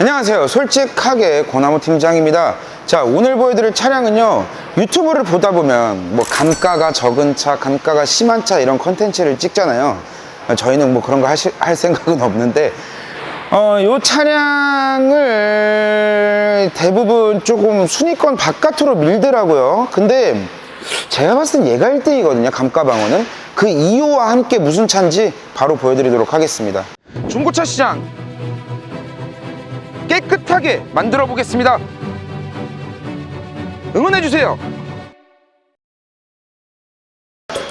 안녕하세요. 솔직하게 고나무 팀장입니다. 자, 오늘 보여드릴 차량은요, 유튜브를 보다 보면 뭐 감가가 적은 차, 감가가 심한 차 이런 컨텐츠를 찍잖아요. 저희는 뭐 그런 거 하실, 할 생각은 없는데, 어, 요 차량을 대부분 조금 순위권 바깥으로 밀더라고요. 근데 제가 봤을 땐 얘가 1등이거든요. 감가 방어는. 그 이유와 함께 무슨 차인지 바로 보여드리도록 하겠습니다. 중고차 시장 깨끗하게 만들어 보겠습니다. 응원해 주세요.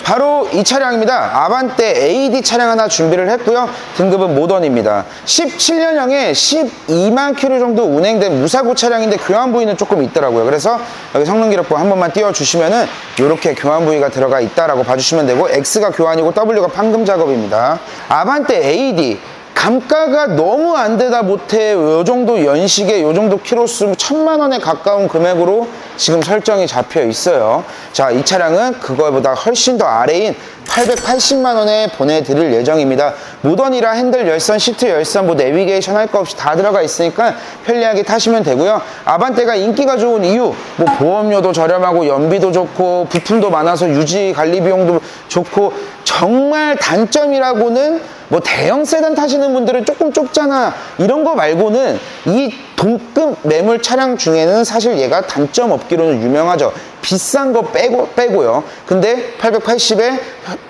바로 이 차량입니다. 아반떼 AD 차량 하나 준비를 했고요. 등급은 모던입니다. 17년형에 12만 킬로 정도 운행된 무사고 차량인데 교환 부위는 조금 있더라고요. 그래서 여기 성능 기록부 한 번만 띄워주시면은 이렇게 교환 부위가 들어가 있다라고 봐주시면 되고 X가 교환이고 W가 판금 작업입니다. 아반떼 AD 감가가 너무 안 되다 못해 요 정도 연식에 요 정도 키로수 천만 원에 가까운 금액으로 지금 설정이 잡혀 있어요. 자, 이 차량은 그거보다 훨씬 더 아래인 880만 원에 보내드릴 예정입니다. 모던이라 핸들 열선, 시트 열선, 뭐 내비게이션 할 거 없이 다 들어가 있으니까 편리하게 타시면 되고요. 아반떼가 인기가 좋은 이유, 뭐 보험료도 저렴하고 연비도 좋고 부품도 많아서 유지 관리 비용도 좋고 정말 단점이라고는 뭐 대형 세단 타시는 분들은 조금 좁잖아. 이런 거 말고는 이 동급 매물 차량 중에는 사실 얘가 단점 없기로는 유명하죠. 비싼 거 빼고 빼고요. 근데 880에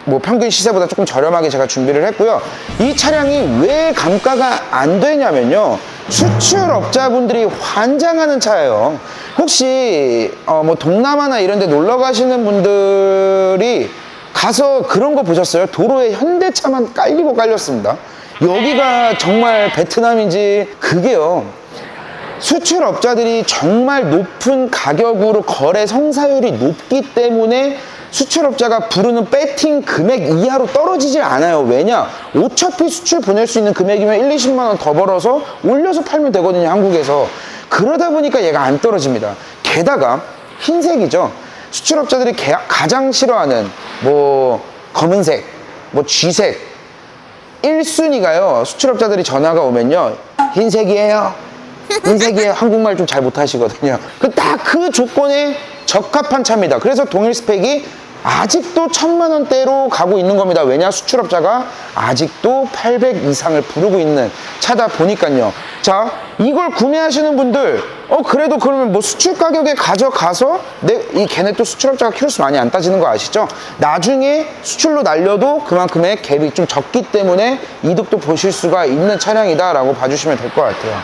뭐 평균 시세보다 조금 저렴하게 제가 준비를 했고요. 이 차량이 왜 감가가 안 되냐면요. 수출업자분들이 환장하는 차예요. 혹시 어 뭐 동남아나 이런 데 놀러 가시는 분들이 가서 그런 거 보셨어요? 도로에 현대차만 깔리고 깔렸습니다. 여기가 정말 베트남인지 그게요. 수출업자들이 정말 높은 가격으로 거래 성사율이 높기 때문에 수출업자가 부르는 배팅 금액 이하로 떨어지질 않아요. 왜냐? 어차피 수출 보낼 수 있는 금액이면 1, 20만 원 더 벌어서 올려서 팔면 되거든요. 한국에서. 그러다 보니까 얘가 안 떨어집니다. 게다가 흰색이죠. 수출업자들이 개- 가장 싫어하는 뭐 검은색, 뭐 쥐색 1순위가요. 수출업자들이 전화가 오면요. 흰색이에요. 흰색이에요. 한국말 좀 잘 못하시거든요. 그 딱 그 조건에 적합한 차입니다. 그래서 동일 스펙이 아직도 천만 원대로 가고 있는 겁니다. 왜냐? 수출업자가 아직도 800 이상을 부르고 있는 차다 보니까요. 자, 이걸 구매하시는 분들, 어, 그래도 그러면 뭐 수출 가격에 가져가서, 내, 이 걔네 또 수출업자가 키로수 많이 안 따지는 거 아시죠? 나중에 수출로 날려도 그만큼의 갭이 좀 적기 때문에 이득도 보실 수가 있는 차량이다라고 봐주시면 될 것 같아요.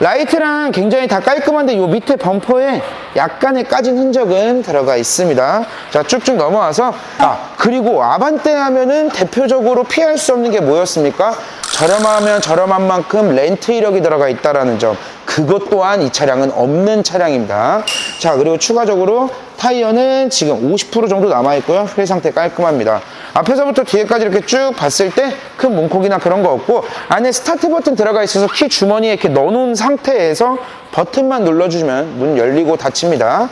라이트랑 굉장히 다 깔끔한데 요 밑에 범퍼에 약간의 까진 흔적은 들어가 있습니다. 자, 쭉쭉 넘어와서 아, 그리고 아반떼 하면은 대표적으로 피할 수 없는 게 뭐였습니까? 저렴하면 저렴한 만큼 렌트 이력이 들어가 있다라는 점. 그것 또한 이 차량은 없는 차량입니다. 자, 그리고 추가적으로 타이어는 지금 50% 정도 남아있고요. 휠 상태 깔끔합니다. 앞에서부터 뒤에까지 이렇게 쭉 봤을 때 큰 문콕이나 그런 거 없고 안에 스타트 버튼 들어가 있어서 키 주머니에 이렇게 넣어놓은 상태에서 버튼만 눌러주시면 문 열리고 닫힙니다.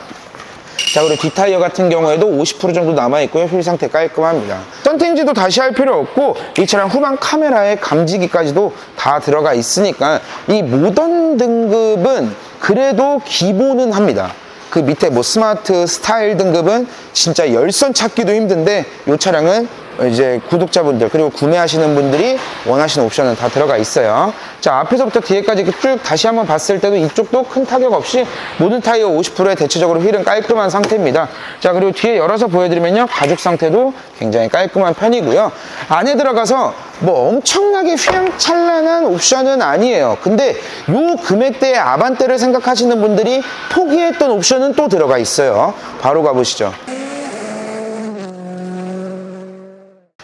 자 그리고 뒷타이어 같은 경우에도 50% 정도 남아있고요. 휠 상태 깔끔합니다. 썬팅지도 다시 할 필요 없고 이 차량 후방 카메라에 감지기까지도 다 들어가 있으니까 이 모던 등급은 그래도 기본은 합니다. 그 밑에 뭐 스마트 스타일 등급은 진짜 열선 찾기도 힘든데 이 차량은 이제 구독자분들 그리고 구매하시는 분들이 원하시는 옵션은 다 들어가 있어요. 자 앞에서부터 뒤에까지 쭉 다시 한번 봤을 때도 이쪽도 큰 타격 없이 모든 타이어 50%에 대체적으로 휠은 깔끔한 상태입니다. 자 그리고 뒤에 열어서 보여드리면요. 가죽 상태도 굉장히 깔끔한 편이고요. 안에 들어가서 뭐 엄청나게 휘황찬란한 옵션은 아니에요. 근데 요 금액대의 아반떼를 생각하시는 분들이 포기했던 옵션은 또 들어가 있어요. 바로 가보시죠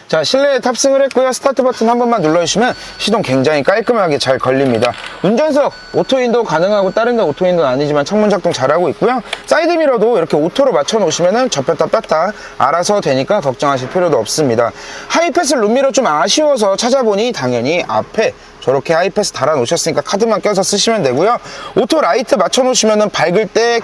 자 실내에 탑승을 했고요. 스타트 버튼 한 번만 눌러주시면 시동 굉장히 깔끔하게 잘 걸립니다. 운전석 오토윈도우 가능하고 다른 데 오토윈도우는 아니지만 창문 작동 잘하고 있고요. 사이드미러도 이렇게 오토로 맞춰 놓으시면 접혔다 뺐다 알아서 되니까 걱정하실 필요도 없습니다. 하이패스 룸미러 좀 아쉬워서 찾아보니 당연히 앞에 저렇게 하이패스 달아 놓으셨으니까 카드만 껴서 쓰시면 되고요. 오토 라이트 맞춰 놓으시면 밝을 때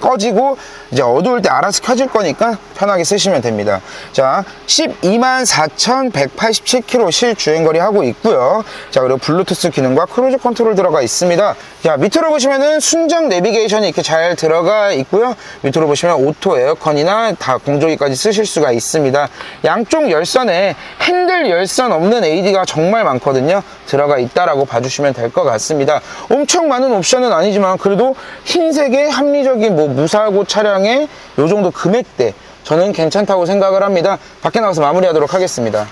꺼지고 이제 어두울 때 알아서 켜질 거니까 편하게 쓰시면 됩니다. 자, 12만 4,187km 실주행거리 하고 있고요. 자, 그리고 블루투스 기능과 크루즈 컨트롤 들어가 있습니다. 자, 밑으로 보시면은 순정 내비게이션이 이렇게 잘 들어가 있고요. 밑으로 보시면 오토 에어컨이나 다 공조기까지 쓰실 수가 있습니다. 양쪽 열선에 핸들 열선 없는 AD가 정말 많거든요. 들어가 있다라고 봐주시면 될 것 같습니다. 엄청 많은 옵션은 아니지만 그래도 흰색의 합리적인 뭐 무사고 차량의 요 정도 금액대 저는 괜찮다고 생각을 합니다. 밖에 나가서 마무리하도록 하겠습니다.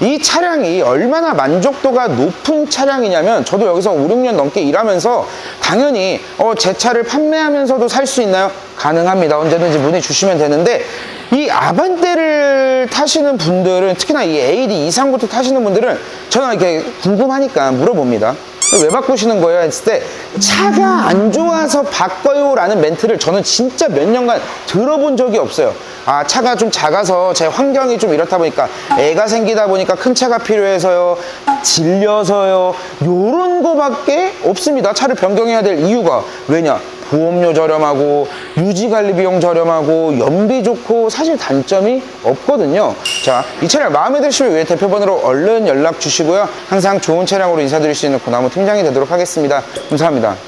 이 차량이 얼마나 만족도가 높은 차량이냐면 저도 여기서 5, 6년 넘게 일하면서 당연히 어, 제 차를 판매하면서도 살 수 있나요? 가능합니다. 언제든지 문의 주시면 되는데 이 아반떼를 타시는 분들은 특히나 이 AD 이상부터 타시는 분들은 저는 이렇게 궁금하니까 물어봅니다. 왜 바꾸시는 거예요? 했을 때 차가 안 좋아서 바꿔요 라는 멘트를 저는 진짜 몇 년간 들어본 적이 없어요. 아 차가 좀 작아서 제 환경이 좀 이렇다 보니까 애가 생기다 보니까 큰 차가 필요해서요 질려서요 요런 거밖에 없습니다. 차를 변경해야 될 이유가 왜냐 보험료 저렴하고 유지 관리 비용 저렴하고 연비 좋고 사실 단점이 없거든요. 자, 이 차량 마음에 드시면 위에 대표번호로 얼른 연락 주시고요. 항상 좋은 차량으로 인사드릴 수 있는 고나무 팀장이 되도록 하겠습니다. 감사합니다.